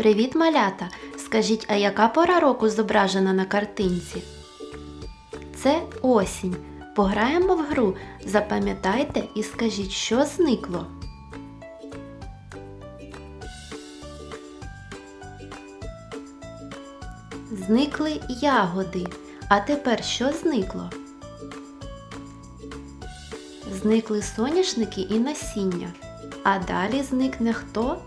Привіт, малята! Скажіть, а яка пора року зображена на картинці? Це осінь. Пограємо в гру. Запам'ятайте і скажіть, що зникло. Зникли ягоди. А тепер що зникло? Зникли соняшники і насіння. А далі зникне хто?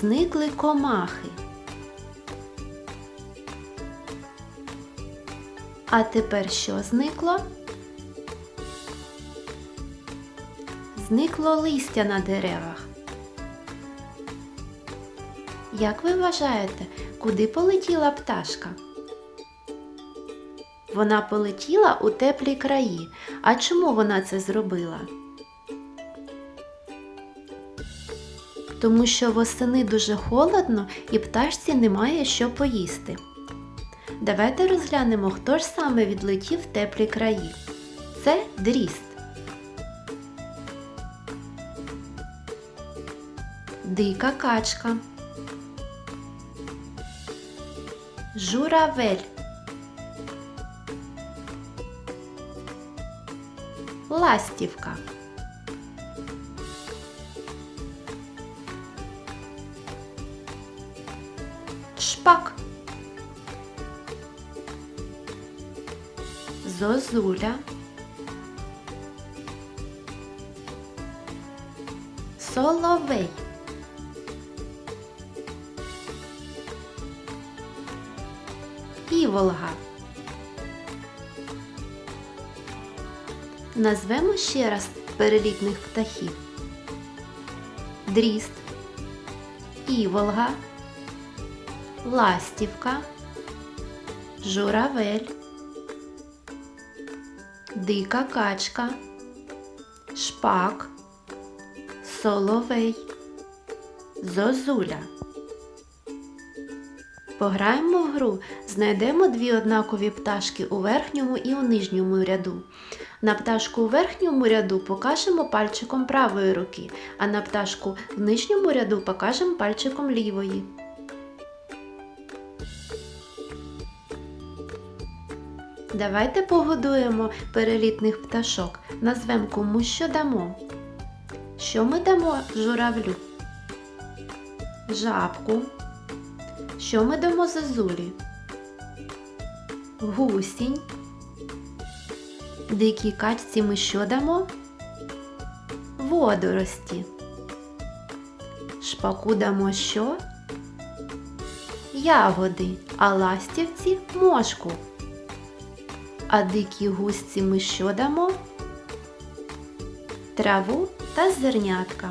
Зникли комахи. А тепер що зникло? Зникло листя на деревах. Як ви вважаєте, куди полетіла пташка? Вона полетіла у теплі краї. А чому вона це зробила? Тому що восени дуже холодно і пташці немає що поїсти. Давайте розглянемо, хто ж саме відлетів в теплі краї. Це дріст. Дика качка. Журавель. Ластівка. Шпак. Зозуля. Соловей. Іволга. Назвемо ще раз перелітних птахів. Дріст, іволга, ластівка, журавель, дика качка, шпак, соловей, зозуля. Пограємо в гру, знайдемо дві однакові пташки у верхньому і у нижньому ряду. На пташку у верхньому ряду покажемо пальчиком правої руки, а на пташку в нижньому ряду покажемо пальчиком лівої. Давайте погодуємо перелітних пташок. Назвемо кому що дамо. Що ми дамо журавлю? Жабку. Що ми дамо зозулі? Гусінь. Дикій качці ми що дамо? Водорості. Шпаку дамо що? Ягоди, а ластівці мошку. А дикій гусці ми що дамо? Траву та зернятка.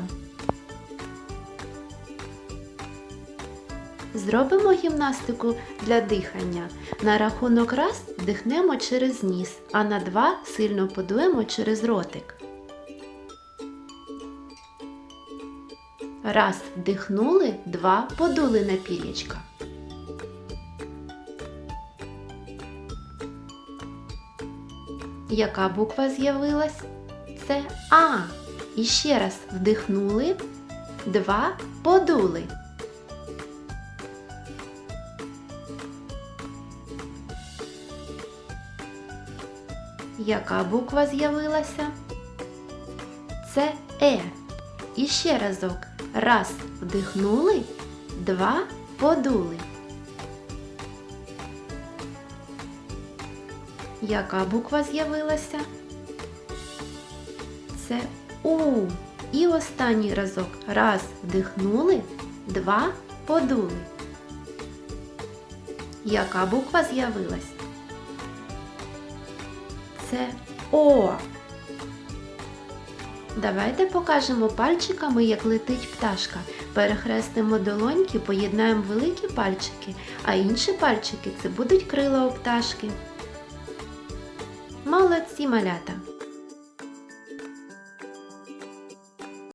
Зробимо гімнастику для дихання. На рахунок раз вдихнемо через ніс, а на два сильно подуємо через ротик. Раз вдихнули, два подули на пір'ячка. Яка буква з'явилась? Це А. І ще раз вдихнули, два подули. Яка буква з'явилася? Це Е. І ще разок. Раз вдихнули, два подули. Яка буква з'явилася? Це У. І останній разок. Раз вдихнули, два подули. Яка буква з'явилась? Це О. Давайте покажемо пальчиками, як летить пташка. Перехрестимо долоньки, поєднаємо великі пальчики, а інші пальчики це будуть крила у пташки. Молодці малята!